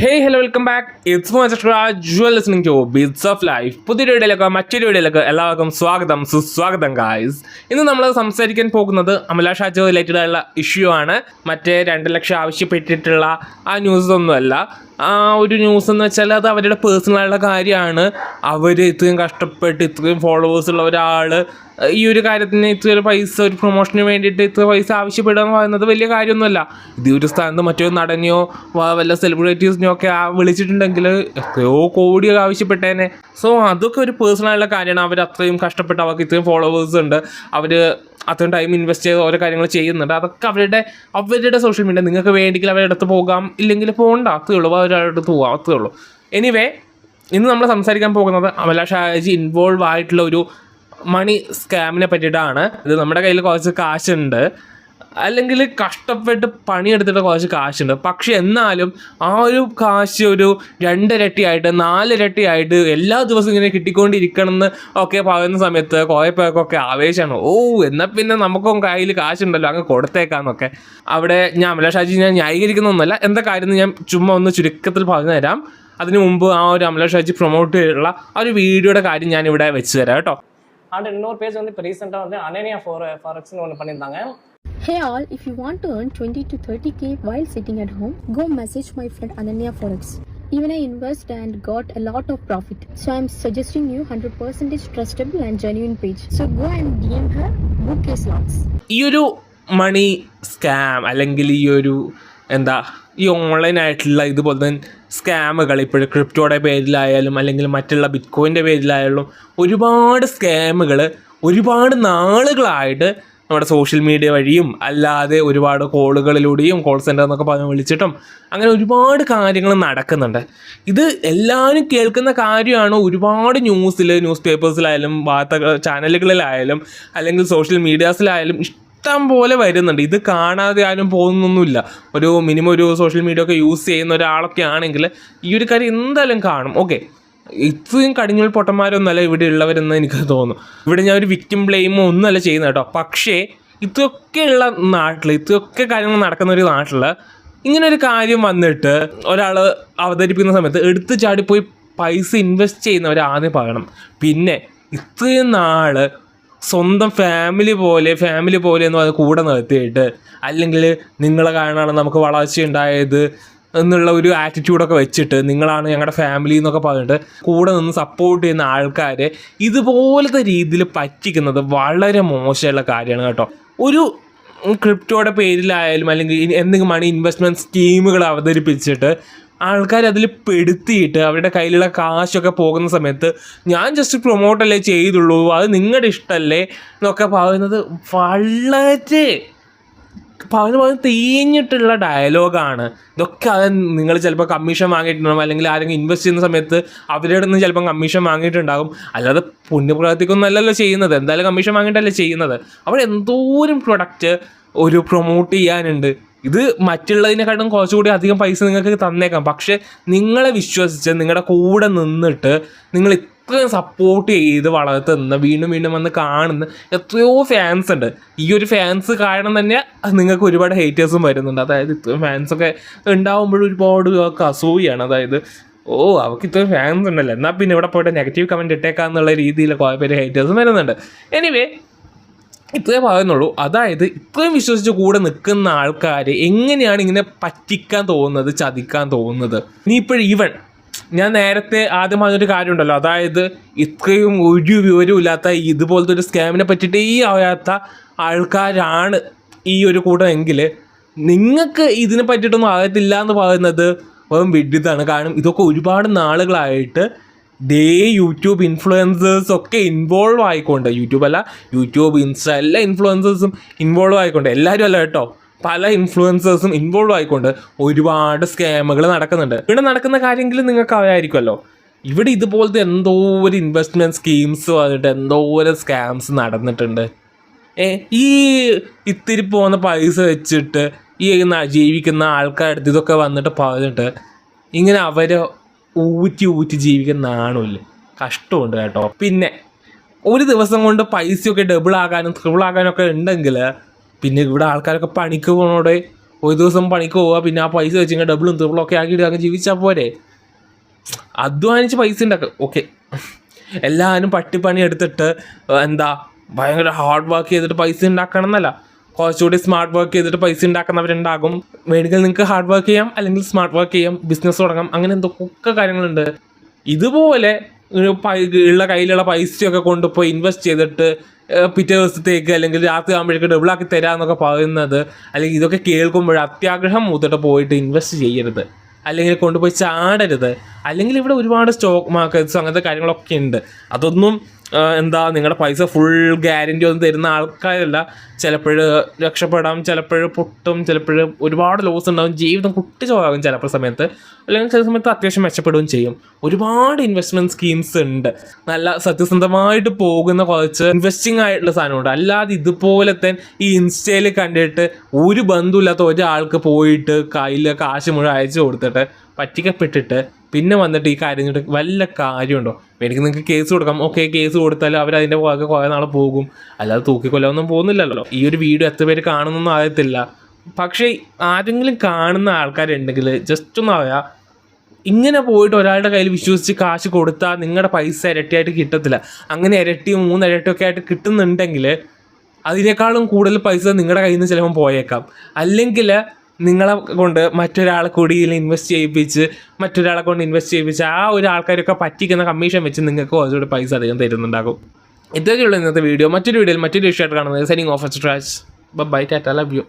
Hey hello welcome back it's listening to of life പുതിയൊരു വീഡിയോയിലേക്ക് മറ്റൊരു വീഡിയോയിലേക്ക് എല്ലാവർക്കും സ്വാഗതം. സുസ്വാഗതം ഗായ്സ് ഇന്ന് നമ്മൾ സംസാരിക്കാൻ പോകുന്നത് അമല ഷാജോ റിലേറ്റഡ് ആയുള്ള ഇഷ്യൂ ആണ്. മറ്റേ രണ്ട് ലക്ഷം ആവശ്യപ്പെട്ടിട്ടുള്ള ആ ന്യൂസ് ഒന്നുമല്ല ആ ഒരു ന്യൂസ് എന്ന് വെച്ചാൽ അത് അവരുടെ പേഴ്സണലായുള്ള കാര്യമാണ്. അവർ ഇത്രയും കഷ്ടപ്പെട്ട് ഇത്രയും ഫോളോവേഴ്സ് ഉള്ള ഒരാൾ ഈ ഒരു കാര്യത്തിന് ഇത്ര പൈസ ഒരു പ്രൊമോഷന് വേണ്ടിയിട്ട് ഇത്ര പൈസ ആവശ്യപ്പെടുക എന്ന് പറയുന്നത് വലിയ കാര്യമൊന്നുമല്ല. ഇത് ഒരു സ്ഥാനത്ത് മറ്റൊരു നടനെയോ വല്ല സെലിബ്രിറ്റീസിനെയോ ഒക്കെ വിളിച്ചിട്ടുണ്ടെങ്കിൽ എത്രയോ കോടി ആവശ്യപ്പെട്ടേനെ. സോ അതൊക്കെ ഒരു പേഴ്സണൽ ആയിട്ടുള്ള കാര്യമാണ്. അവർ അത്രയും കഷ്ടപ്പെട്ട് അവർക്ക് ഇത്രയും ഫോളോവേഴ്സ് ഉണ്ട്. അവർ അത്രയും ടൈം ഇൻവെസ്റ്റ് ചെയ്ത് ഓരോ കാര്യങ്ങൾ ചെയ്യുന്നുണ്ട്. അതൊക്കെ അവരുടെ അവരുടെ സോഷ്യൽ മീഡിയ നിങ്ങൾക്ക് വേണ്ടെങ്കിൽ അവരുടെ അടുത്ത് പോകാം. ഇല്ലെങ്കിൽ പോകണ്ട. അത്രേ ഉള്ളൂ. അവരുടെ അടുത്ത് പോകാം അത്രേ ഉള്ളൂ. എനിവേ ഇന്ന് നമ്മൾ സംസാരിക്കാൻ പോകുന്നത് അമല ഷാജി ഇൻവോൾവ് ആയിട്ടുള്ള ഒരു മണി സ്കാമിനെ പറ്റിയിട്ടാണ്. ഇത് നമ്മുടെ കയ്യിൽ കുറച്ച് കാശുണ്ട്. അല്ലെങ്കിൽ കഷ്ടപ്പെട്ട് പണിയെടുത്തിട്ട് കുറച്ച് കാശുണ്ട്. പക്ഷെ എന്നാലും ആ ഒരു കാശ് ഒരു രണ്ടിരട്ടിയായിട്ട് നാലിരട്ടിയായിട്ട് എല്ലാ ദിവസവും ഇങ്ങനെ കിട്ടിക്കൊണ്ടിരിക്കണം എന്ന് ഒക്കെ പറയുന്ന സമയത്ത് കുറേ പേർക്കൊക്കെ ആവേശമാണ്. ഓ എന്നാൽ പിന്നെ നമുക്കും കയ്യിൽ കാശുണ്ടല്ലോ അങ്ങ് കൊടുത്തേക്കാന്നൊക്കെ. അവിടെ ഞാൻ അമല ഷാജി ഞാൻ ന്യായീകരിക്കുന്നൊന്നുമല്ല. എന്താ കാര്യം ഞാൻ ചുമ്മാ ഒന്ന് ചുരുക്കത്തിൽ പറഞ്ഞു തരാം. അതിനു മുമ്പ് ആ ഒരു അമല ഷാജി പ്രൊമോട്ട് ചെയ്തിട്ടുള്ള ആ ഒരു വീഡിയോയുടെ കാര്യം ഞാൻ ഇവിടെ വെച്ച് തരാം കേട്ടോ. அண்ட் இன்னொரு பேஜ் வந்து இப்போ ரீசெண்டாக வந்து அனேனியா ஃபோர் ஃபாரெக்ஸ்னு ஒன்று பண்ணியிருந்தாங்க Hey all, if you want to earn 20 to 30k while sitting at home, go message my friend Ananya Forex. Even I invest and got a lot of profit. So I'm suggesting you 100% is trustable and genuine page. So go and DM her, book your slots. ഈ ഒരു മണി scam അല്ലെങ്കിൽ ഈ ഒരു എന്താ ഈ ഓൺലൈനായിട്ടുള്ള ഇതുപോലെ തന്നെ സ്കാമുകൾ ഇപ്പോഴും ക്രിപ്റ്റോയുടെ പേരിലായാലും അല്ലെങ്കിൽ മറ്റുള്ള ബിറ്റ്കോയിന്റെ പേരിലായാലും ഒരുപാട് സ്കാമുകൾ ഒരുപാട് നാളുകളായിട്ട് നമ്മുടെ സോഷ്യൽ മീഡിയ വഴിയും അല്ലാതെ ഒരുപാട് കോളുകളിലൂടെയും കോൾ സെന്റർ എന്നൊക്കെ പറഞ്ഞ് വിളിച്ചിട്ടും അങ്ങനെ ഒരുപാട് കാര്യങ്ങൾ നടക്കുന്നുണ്ട്. ഇത് എല്ലാവരും കേൾക്കുന്ന കാര്യമാണ് ഒരുപാട് ന്യൂസിൽ ന്യൂസ് പേപ്പേഴ്സിലായാലും വാർത്തകൾ ചാനലുകളിലായാലും അല്ലെങ്കിൽ സോഷ്യൽ മീഡിയാസിലായാലും ഇഷ്ടം പോലെ വരുന്നുണ്ട്. ഇത് കാണാതെ ആരും പോകുന്നൊന്നുമില്ല. ഒരു മിനിമം ഒരു സോഷ്യൽ മീഡിയ ഒക്കെ യൂസ് ചെയ്യുന്ന ഒരാളൊക്കെ ആണെങ്കിൽ ഈ ഒരു കാര്യം എന്തായാലും കാണും. ഓക്കെ ഇത്രയും കടിഞ്ഞൂൽ പൊട്ടന്മാരൊന്നുമല്ല ഇവിടെ ഉള്ളവരെന്ന് എനിക്ക് തോന്നുന്നു. ഇവിടെ ഞാൻ ഒരു വിക്ടിം ബ്ലെയിമോ ഒന്നുമല്ല ചെയ്യുന്നത് കേട്ടോ. പക്ഷേ ഇത്രയൊക്കെയുള്ള നാട്ടിൽ ഇതൊക്കെ കാര്യങ്ങൾ നടക്കുന്ന ഒരു നാട്ടിൽ ഇങ്ങനെ ഒരു കാര്യം വന്നിട്ട് ഒരാൾ അവതരിപ്പിക്കുന്ന സമയത്ത് എടുത്തു ചാടിപ്പോയി പൈസ ഇൻവെസ്റ്റ് ചെയ്യുന്നവർ ആദ്യം പറയണം. പിന്നെ ഇത്രയും നാൾ സ്വന്തം ഫാമിലി പോലെ ഫാമിലി പോലെ എന്ന് അത് കൂടെ നിർത്തിയിട്ട് അല്ലെങ്കിൽ നിങ്ങളെ കാരണമാണ് നമുക്ക് വളർച്ച ഉണ്ടായത് എന്നുള്ള ഒരു ആറ്റിറ്റ്യൂഡൊക്കെ വെച്ചിട്ട് നിങ്ങളാണ് ഞങ്ങളുടെ ഫാമിലി എന്നൊക്കെ പറഞ്ഞിട്ട് കൂടെ നിന്ന് സപ്പോർട്ട് ചെയ്യുന്ന ആൾക്കാരെ ഇതുപോലത്തെ രീതിയിൽ പറ്റിക്കുന്നത് വളരെ മോശമുള്ള കാര്യമാണ് കേട്ടോ. ഒരു ക്രിപ്റ്റോയുടെ പേരിലായാലും അല്ലെങ്കിൽ എന്തെങ്കിലും മണി ഇൻവെസ്റ്റ്മെന്റ് സ്കീമുകൾ അവതരിപ്പിച്ചിട്ട് ആൾക്കാർ അതിൽ പെടുത്തിയിട്ട് അവരുടെ കയ്യിലുള്ള കാശൊക്കെ പോകുന്ന സമയത്ത് ഞാൻ ജസ്റ്റ് പ്രൊമോട്ടല്ലേ ചെയ്തുള്ളൂ അത് നിങ്ങളുടെ ഇഷ്ടമല്ലേ എന്നൊക്കെ പറയുന്നത് വളരെ പറഞ്ഞു പറഞ്ഞ് തേഞ്ഞിട്ടുള്ള ഡയലോഗാണ് ഇതൊക്കെ അത് നിങ്ങൾ ചിലപ്പോൾ കമ്മീഷൻ വാങ്ങിയിട്ടുണ്ടാകും അല്ലെങ്കിൽ ആരെങ്കിലും ഇൻവെസ്റ്റ് ചെയ്യുന്ന സമയത്ത് അവരുടെ നിന്ന് ചിലപ്പം കമ്മീഷൻ വാങ്ങിയിട്ടുണ്ടാകും. അല്ലാതെ പുണ്യപ്രവർത്തിക്കൊന്നല്ലല്ലോ ചെയ്യുന്നത്. എന്തായാലും കമ്മീഷൻ വാങ്ങിയിട്ടല്ലേ ചെയ്യുന്നത്. അവിടെ എന്തോരം പ്രൊഡക്റ്റ് ഒരു പ്രൊമോട്ട് ചെയ്യാനുണ്ട്. ഇത് മറ്റുള്ളതിനെക്കാട്ടും കുറച്ചുകൂടി അധികം പൈസ നിങ്ങൾക്ക് തന്നേക്കാം. പക്ഷെ നിങ്ങളെ വിശ്വസിച്ച് നിങ്ങളുടെ കൂടെ നിന്നിട്ട് നിങ്ങൾ ഇത്രയും സപ്പോർട്ട് ചെയ്ത് വളർത്തുന്ന വീണ്ടും വീണ്ടും വന്ന് കാണുന്ന എത്രയോ ഫാൻസ് ഉണ്ട്. ഈ ഒരു ഫാൻസ് കാരണം തന്നെ നിങ്ങൾക്ക് ഒരുപാട് ഹേറ്റേഴ്സും വരുന്നുണ്ട്. അതായത് ഇത്രയും ഫാൻസൊക്കെ ഉണ്ടാകുമ്പോഴും ഒരുപാട് പേർക്ക് അസൂയാണ് അതായത് ഓ അവർക്ക് ഇത്രയും ഫാൻസ് ഉണ്ടല്ലോ. എന്നാൽ പിന്നെ ഇവിടെ പോയിട്ട് നെഗറ്റീവ് കമന്റ് ഇട്ടേക്കാന്നുള്ള രീതിയിൽ കുറേ പേര് ഹേറ്റേഴ്സും വരുന്നുണ്ട്. എനിവേ ഇത്രേ പറയുന്നുള്ളൂ അതായത് ഇത്രയും വിശ്വസിച്ച് കൂടെ നിൽക്കുന്ന ആൾക്കാർ എങ്ങനെയാണ് ഇങ്ങനെ പറ്റിക്കാൻ തോന്നുന്നത് ചതിക്കാൻ തോന്നുന്നത്? ഇനിയിപ്പോൾ ഇവൻ ഞാൻ നേരത്തെ ആദ്യം പറഞ്ഞൊരു കാര്യമുണ്ടല്ലോ. അതായത് ഇത്രയും ഒരു വിവരവും ഇല്ലാത്ത ഇതുപോലത്തെ ഒരു സ്കാമിനെ പറ്റിയിട്ട് അറിയാത്ത ആൾക്കാരാണ് ഈ ഒരു കൂട്ടം എങ്കിൽ നിങ്ങൾക്ക് ഇതിനെ പറ്റിയിട്ടൊന്നും അറിയത്തില്ല എന്ന് പറയുന്നത് വെറും വിഡിതാണ്. കാരണം ഇതൊക്കെ ഒരുപാട് നാളുകളായിട്ട് ഡേ യൂട്യൂബ് ഇൻഫ്ലുവൻസേഴ്സ് ഒക്കെ ഇൻവോൾവ് ആയിക്കൊണ്ട്. യൂട്യൂബ് അല്ല യൂട്യൂബ് ഇൻസ്റ്റ എല്ലാ ഇൻഫ്ലുവൻസേഴ്സും ഇൻവോൾവ് ആയിക്കൊണ്ട്. എല്ലാവരും അല്ല കേട്ടോ പല ഇൻഫ്ലുവൻസേഴ്സും ഇൻവോൾവ് ആയിക്കൊണ്ട് ഒരുപാട് സ്കാമുകൾ നടക്കുന്നുണ്ട്. ഇവിടെ നടക്കുന്ന കാര്യമെങ്കിലും നിങ്ങൾക്ക് അറിയാമായിരിക്കുമല്ലോ ഇവിടെ ഇതുപോലത്തെ എന്തോ ഒരു ഇൻവെസ്റ്റ്മെന്റ് സ്കീംസ് വന്നിട്ട് എന്തോ ഒരു സ്കാംസ് നടന്നിട്ടുണ്ട്. ഈ ഇത്തിരി പോകുന്ന പൈസ വെച്ചിട്ട് ഈ ജീവിക്കുന്ന ആൾക്കാരുടെ ഇതൊക്കെ വന്നിട്ട് പറഞ്ഞിട്ട് ഇങ്ങനെ അവരെ ഊറ്റി ഊറ്റി ജീവിക്കുന്ന നാണമില്ല കഷ്ടമുണ്ട് കേട്ടോ. പിന്നെ ഒരു ദിവസം കൊണ്ട് പൈസയൊക്കെ ഡബിൾ ആകാനും ട്രിപ്പിൾ ആകാനും ഒക്കെ ഉണ്ടെങ്കിൽ പിന്നെ ഇവിടെ ആൾക്കാരൊക്കെ പണിക്ക് പോകണോടെ ഒരു ദിവസം പണിക്ക് പോവുക പിന്നെ ആ പൈസ വെച്ച് ഡബിളും ത്രിബിളും ഒക്കെ ആക്കിയിട്ട് അങ്ങ് ജീവിച്ചാൽ പോരെ. അധ്വാനിച്ച് പൈസ ഉണ്ടാക്കുക ഓക്കെ എല്ലാവരും പട്ടിപ്പണി എടുത്തിട്ട് എന്താ ഭയങ്കര ഹാർഡ് വർക്ക് ചെയ്തിട്ട് പൈസ ഉണ്ടാക്കണം എന്നല്ല. കുറച്ചുകൂടി സ്മാർട്ട് വർക്ക് ചെയ്തിട്ട് പൈസ ഉണ്ടാക്കുന്നവരുണ്ടാകും വേണമെങ്കിൽ നിങ്ങൾക്ക് ഹാർഡ് വർക്ക് ചെയ്യാം അല്ലെങ്കിൽ സ്മാർട്ട് വർക്ക് ചെയ്യാം ബിസിനസ് തുടങ്ങാം അങ്ങനെ എന്തൊക്കെ കാര്യങ്ങളുണ്ട്. ഇതുപോലെ ഉള്ള കയ്യിലുള്ള പൈസയൊക്കെ കൊണ്ടുപോയി ഇൻവെസ്റ്റ് ചെയ്തിട്ട് പിറ്റേ ദിവസത്തേക്ക് അല്ലെങ്കിൽ രാത്രി ആകുമ്പോഴേക്ക് ഡബിളാക്കി തരാമെന്നൊക്കെ പറയുന്നത് അല്ലെങ്കിൽ ഇതൊക്കെ കേൾക്കുമ്പോൾ അത്യാഗ്രഹം മൂത്തിട്ട് പോയിട്ട് ഇൻവെസ്റ്റ് ചെയ്യരുത്. അല്ലെങ്കിൽ കൊണ്ടുപോയി ചാടരുത്. അല്ലെങ്കിൽ ഇവിടെ ഒരുപാട് സ്റ്റോക്ക് മാർക്കറ്റ്സ് അങ്ങനത്തെ കാര്യങ്ങളൊക്കെ ഉണ്ട്. അതൊന്നും എന്താ നിങ്ങളുടെ പൈസ ഫുൾ ഗ്യാരണ്ടി ഒന്നും തരുന്ന ആൾക്കാരല്ല. ചിലപ്പോൾ രക്ഷപ്പെടാം ചിലപ്പോൾ പൊട്ടും ചിലപ്പോൾ ഒരുപാട് ലോസ് ഉണ്ടാവും. ജീവിതം കുട്ടിച്ചോറാകും ചിലപ്പോൾ സമയത്ത്. അല്ലെങ്കിൽ ചില സമയത്ത് അത്യാവശ്യം മെച്ചപ്പെടുകയും ചെയ്യും. ഒരുപാട് ഇൻവെസ്റ്റ്മെന്റ് സ്കീംസ് ഉണ്ട്. നല്ല സത്യസന്ധമായിട്ട് പോകുന്ന കുറച്ച് ഇൻവെസ്റ്റിംഗ് ആയിട്ടുള്ള സാധനമുണ്ട്. അല്ലാതെ ഇതുപോലത്തെ ഈ ഇൻസ്റ്റയിൽ കണ്ടിട്ട് ഒരു ബന്ധമില്ലാത്ത ഒരാൾക്ക് പോയിട്ട് കയ്യിൽ കാശ് മുഴുവൻ അയച്ചു കൊടുത്തിട്ട് പറ്റിക്കപ്പെട്ടിട്ട് പിന്നെ വന്നിട്ട് ഈ കാര്യം വല്ല കാര്യമുണ്ടോ? എനിക്ക് നിങ്ങൾക്ക് കേസ് കൊടുക്കാം. ഓക്കെ കേസ് കൊടുത്താൽ അവർ അതിന്റെ പുറകെ കുറേ നാളെ പോകും. അല്ലാതെ തൂക്കിക്കൊല്ലാമൊന്നും പോകുന്നില്ലല്ലോ. ഈ ഒരു വീഡിയോ എത്ര പേര് കാണുന്നൊന്നും അറിയത്തില്ല. പക്ഷേ ആരെങ്കിലും കാണുന്ന ആൾക്കാരുണ്ടെങ്കിൽ ജസ്റ്റ് ഒന്ന് അറിയാം ഇങ്ങനെ പോയിട്ട് ഒരാളുടെ കയ്യിൽ വിശ്വസിച്ച് കാശ് കൊടുത്താൽ നിങ്ങളുടെ പൈസ ഇരട്ടിയായിട്ട് കിട്ടത്തില്ല. അങ്ങനെ ഇരട്ടി മൂന്ന് ഇരട്ടിയൊക്കെ ആയിട്ട് കിട്ടുന്നുണ്ടെങ്കിൽ അതിനേക്കാളും കൂടുതൽ പൈസ നിങ്ങളുടെ കയ്യിൽ നിന്ന് ചിലപ്പോൾ പോയേക്കാം. അല്ലെങ്കിൽ നിങ്ങളെ കൊണ്ട് മറ്റൊരാളെ കൂടി ഇൻവെസ്റ്റ് ചെയ്യിപ്പിച്ച് മറ്റൊരാളെ കൊണ്ട് ഇൻവെസ്റ്റ് ചെയ്യിപ്പിച്ച് ആ ഒരു ആൾക്കാരൊക്കെ പറ്റിക്കുന്ന കമ്മീഷൻ വെച്ച് നിങ്ങൾക്ക് കുറച്ചുകൂടി പൈസ അധികം തരുന്നുണ്ടാകും. ഇതൊക്കെയുള്ള ഇന്നത്തെ വീഡിയോ മറ്റൊരു വീഡിയോയിൽ മറ്റൊരു വിഷയമായിട്ട് കാണുന്നത്. Signing off scratch bye tata love you